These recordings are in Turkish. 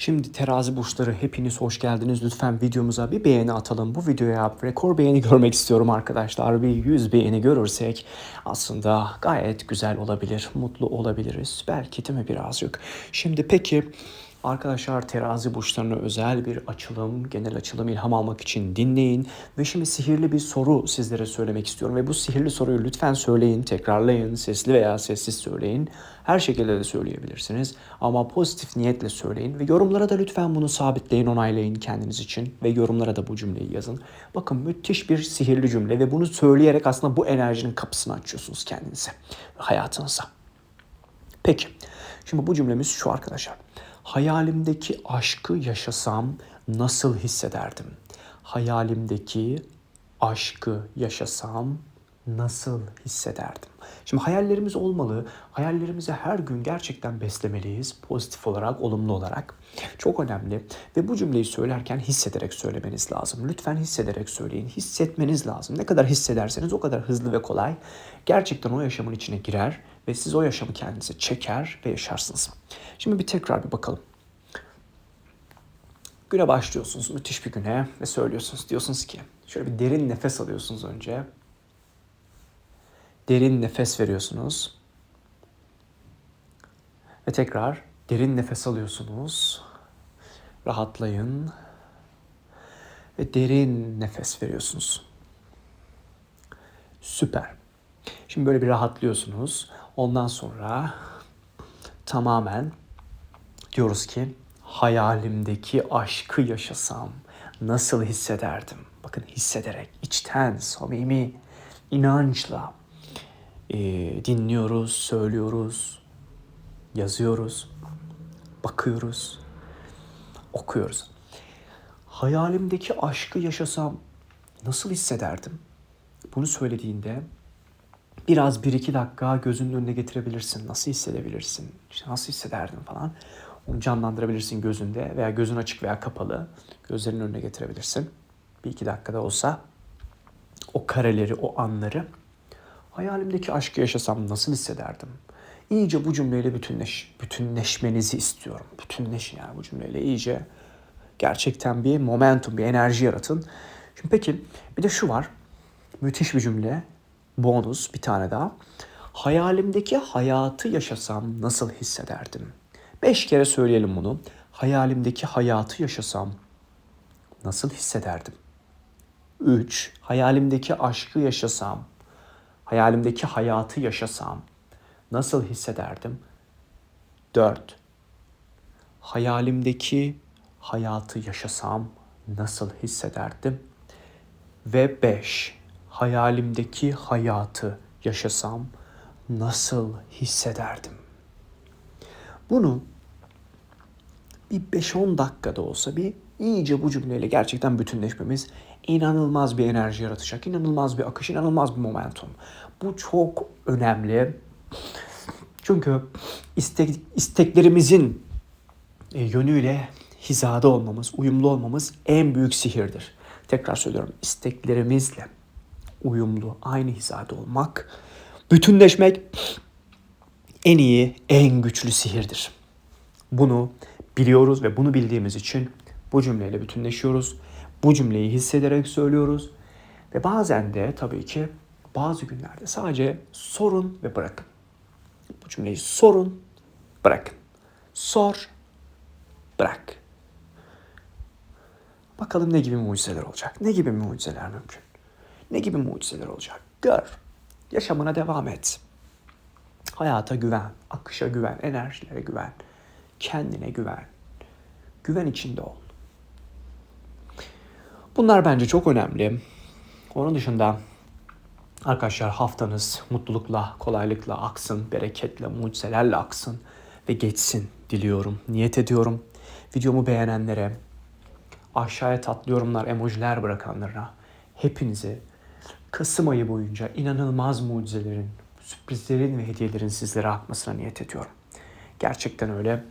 Şimdi terazi burçları hepiniz hoş geldiniz. Lütfen videomuza bir beğeni atalım. Bu videoya rekor beğeni görmek istiyorum arkadaşlar. Bir 100 beğeni görürsek aslında gayet güzel olabilir. Mutlu olabiliriz. Belki değil mi birazcık? Şimdi peki Arkadaşlar terazi burçlarına özel bir açılım, genel açılım ilham almak için dinleyin. Ve şimdi sihirli bir soru sizlere söylemek istiyorum. Ve bu sihirli soruyu lütfen söyleyin, tekrarlayın, sesli veya sessiz söyleyin. Her şekilde de söyleyebilirsiniz. Ama pozitif niyetle söyleyin. Ve yorumlara da lütfen bunu sabitleyin, onaylayın kendiniz için. Ve yorumlara da bu cümleyi yazın. Bakın müthiş bir sihirli cümle ve bunu söyleyerek aslında bu enerjinin kapısını açıyorsunuz kendinize, hayatınıza. Peki, şimdi bu cümlemiz şu arkadaşlar. Hayalimdeki aşkı yaşasam nasıl hissederdim? Hayalimdeki aşkı yaşasam nasıl hissederdim? Şimdi hayallerimiz olmalı. Hayallerimizi her gün gerçekten beslemeliyiz. Pozitif olarak, olumlu olarak. Çok önemli. Ve bu cümleyi söylerken hissederek söylemeniz lazım. Lütfen hissederek söyleyin. Hissetmeniz lazım. Ne kadar hissederseniz o kadar hızlı ve kolay gerçekten o yaşamın içine girer ve siz o yaşamı kendinize çeker ve yaşarsınız. Şimdi bir tekrar bir bakalım. Güne başlıyorsunuz müthiş bir güne ve söylüyorsunuz. Diyorsunuz ki şöyle bir derin nefes alıyorsunuz önce. Derin nefes veriyorsunuz. Ve tekrar derin nefes alıyorsunuz. Rahatlayın. Ve derin nefes veriyorsunuz. Süper. Şimdi böyle bir rahatlıyorsunuz. Ondan sonra tamamen diyoruz ki hayalimdeki aşkı yaşasam nasıl hissederdim? Bakın hissederek, içten, samimi, inançla e, dinliyoruz, söylüyoruz, yazıyoruz, bakıyoruz, okuyoruz. Hayalimdeki aşkı yaşasam nasıl hissederdim? Bunu söylediğinde biraz bir iki dakika gözünün önüne getirebilirsin. Nasıl hissedebilirsin? İşte nasıl hissederdin falan. Onu canlandırabilirsin gözünde veya gözün açık veya kapalı. Gözlerinin önüne getirebilirsin. Bir iki dakikada olsa o kareleri, o anları hayalimdeki aşkı yaşasam nasıl hissederdim? İyice bu cümleyle bütünleş, bütünleşmenizi istiyorum. Bütünleşin yani bu cümleyle iyice gerçekten bir momentum, bir enerji yaratın. Şimdi peki bir de şu var. Müthiş bir cümle bonus bir tane daha. Hayalimdeki hayatı yaşasam nasıl hissederdim? Beş kere söyleyelim bunu. Hayalimdeki hayatı yaşasam nasıl hissederdim? Üç, hayalimdeki aşkı yaşasam, hayalimdeki hayatı yaşasam nasıl hissederdim? Dört, hayalimdeki hayatı yaşasam nasıl hissederdim? Ve beş, hayalimdeki hayatı yaşasam nasıl hissederdim? Bunu bir 5-10 dakikada olsa bir iyice bu cümleyle gerçekten bütünleşmemiz inanılmaz bir enerji yaratacak. inanılmaz bir akış, inanılmaz bir momentum. Bu çok önemli. Çünkü istek, isteklerimizin e, yönüyle hizada olmamız, uyumlu olmamız en büyük sihirdir. Tekrar söylüyorum. isteklerimizle uyumlu, aynı hizada olmak, bütünleşmek en iyi, en güçlü sihirdir. Bunu biliyoruz ve bunu bildiğimiz için bu cümleyle bütünleşiyoruz. Bu cümleyi hissederek söylüyoruz. Ve bazen de tabii ki bazı günlerde sadece sorun ve bırakın. Bu cümleyi sorun, bırakın. Sor, bırak. Bakalım ne gibi mucizeler olacak? Ne gibi mucizeler mümkün? Ne gibi mucizeler olacak? Gör. Yaşamına devam et. Hayata güven, akışa güven, enerjilere güven, kendine güven. Güven içinde ol. Bunlar bence çok önemli. Onun dışında arkadaşlar haftanız mutlulukla, kolaylıkla aksın, bereketle, mucizelerle aksın ve geçsin diliyorum, niyet ediyorum. Videomu beğenenlere, aşağıya tatlı yorumlar, emojiler bırakanlara, hepinize Kasım ayı boyunca inanılmaz mucizelerin, sürprizlerin ve hediyelerin sizlere akmasına niyet ediyorum. Gerçekten öyle.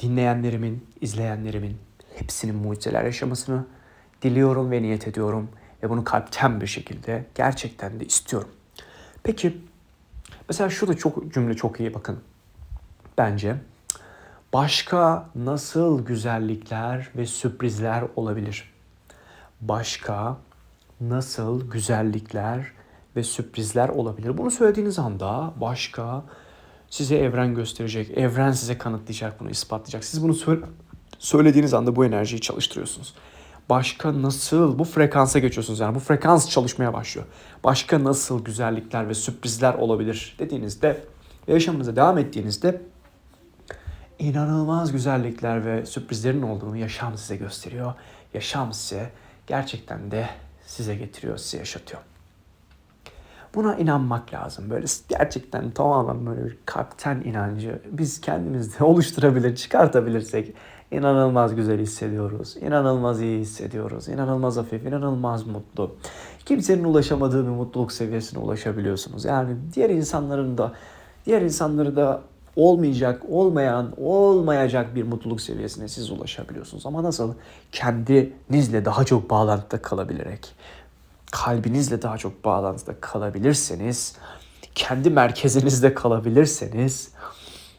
Dinleyenlerimin, izleyenlerimin hepsinin mucizeler yaşamasını diliyorum ve niyet ediyorum. Ve bunu kalpten bir şekilde gerçekten de istiyorum. Peki, mesela şu çok cümle çok iyi bakın. Bence Başka nasıl güzellikler ve sürprizler olabilir? Başka nasıl güzellikler ve sürprizler olabilir? Bunu söylediğiniz anda başka size evren gösterecek, evren size kanıtlayacak, bunu ispatlayacak. Siz bunu söyle- söylediğiniz anda bu enerjiyi çalıştırıyorsunuz. Başka nasıl bu frekansa geçiyorsunuz yani bu frekans çalışmaya başlıyor. Başka nasıl güzellikler ve sürprizler olabilir dediğinizde ve yaşamınıza devam ettiğinizde inanılmaz güzellikler ve sürprizlerin olduğunu yaşam size gösteriyor. Yaşam size gerçekten de size getiriyor, size yaşatıyor. Buna inanmak lazım. Böyle gerçekten tamamen böyle bir kalpten inancı biz kendimizde oluşturabilir, çıkartabilirsek inanılmaz güzel hissediyoruz. İnanılmaz iyi hissediyoruz. İnanılmaz hafif, inanılmaz mutlu. Kimsenin ulaşamadığı bir mutluluk seviyesine ulaşabiliyorsunuz. Yani diğer insanların da diğer insanları da olmayacak, olmayan, olmayacak bir mutluluk seviyesine siz ulaşabiliyorsunuz. Ama nasıl? Kendinizle daha çok bağlantıda kalabilerek, kalbinizle daha çok bağlantıda kalabilirseniz, kendi merkezinizde kalabilirseniz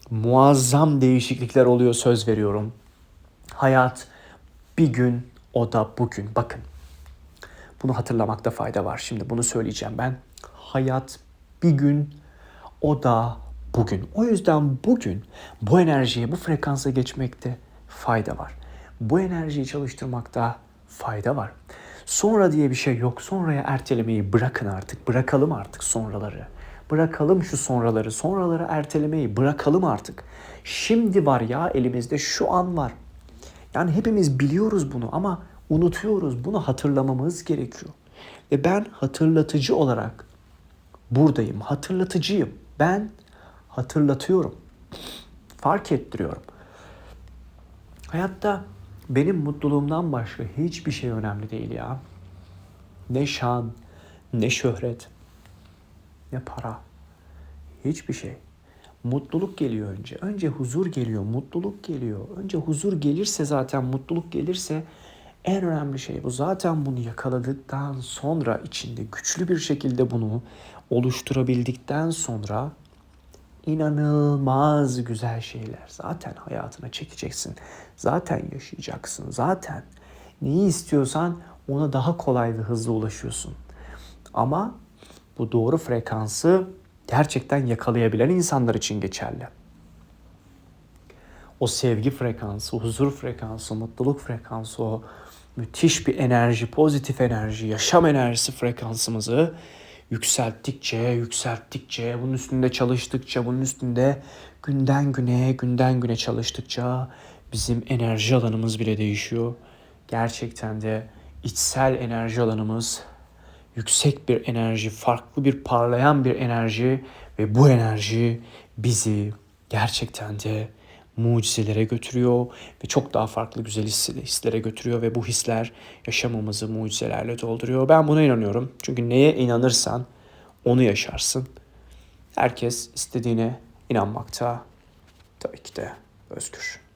muazzam değişiklikler oluyor söz veriyorum. Hayat bir gün o da bugün. Bakın bunu hatırlamakta fayda var. Şimdi bunu söyleyeceğim ben. Hayat bir gün o da bugün. O yüzden bugün bu enerjiye, bu frekansa geçmekte fayda var. Bu enerjiyi çalıştırmakta fayda var. Sonra diye bir şey yok. Sonraya ertelemeyi bırakın artık. Bırakalım artık sonraları. Bırakalım şu sonraları. Sonraları ertelemeyi bırakalım artık. Şimdi var ya elimizde şu an var. Yani hepimiz biliyoruz bunu ama unutuyoruz. Bunu hatırlamamız gerekiyor. Ve ben hatırlatıcı olarak buradayım. Hatırlatıcıyım. Ben hatırlatıyorum. Fark ettiriyorum. Hayatta benim mutluluğumdan başka hiçbir şey önemli değil ya. Ne şan, ne şöhret, ne para. Hiçbir şey. Mutluluk geliyor önce. Önce huzur geliyor, mutluluk geliyor. Önce huzur gelirse zaten mutluluk gelirse en önemli şey bu. Zaten bunu yakaladıktan sonra içinde güçlü bir şekilde bunu oluşturabildikten sonra inanılmaz güzel şeyler zaten hayatına çekeceksin. Zaten yaşayacaksın. Zaten neyi istiyorsan ona daha kolay ve hızlı ulaşıyorsun. Ama bu doğru frekansı gerçekten yakalayabilen insanlar için geçerli. O sevgi frekansı, huzur frekansı, mutluluk frekansı, o müthiş bir enerji, pozitif enerji, yaşam enerjisi frekansımızı yükselttikçe, yükselttikçe, bunun üstünde çalıştıkça, bunun üstünde günden güne, günden güne çalıştıkça bizim enerji alanımız bile değişiyor. Gerçekten de içsel enerji alanımız yüksek bir enerji, farklı bir parlayan bir enerji ve bu enerji bizi gerçekten de mucizelere götürüyor ve çok daha farklı güzel hislere götürüyor ve bu hisler yaşamımızı mucizelerle dolduruyor. Ben buna inanıyorum. Çünkü neye inanırsan onu yaşarsın. Herkes istediğine inanmakta tabii ki de özgür.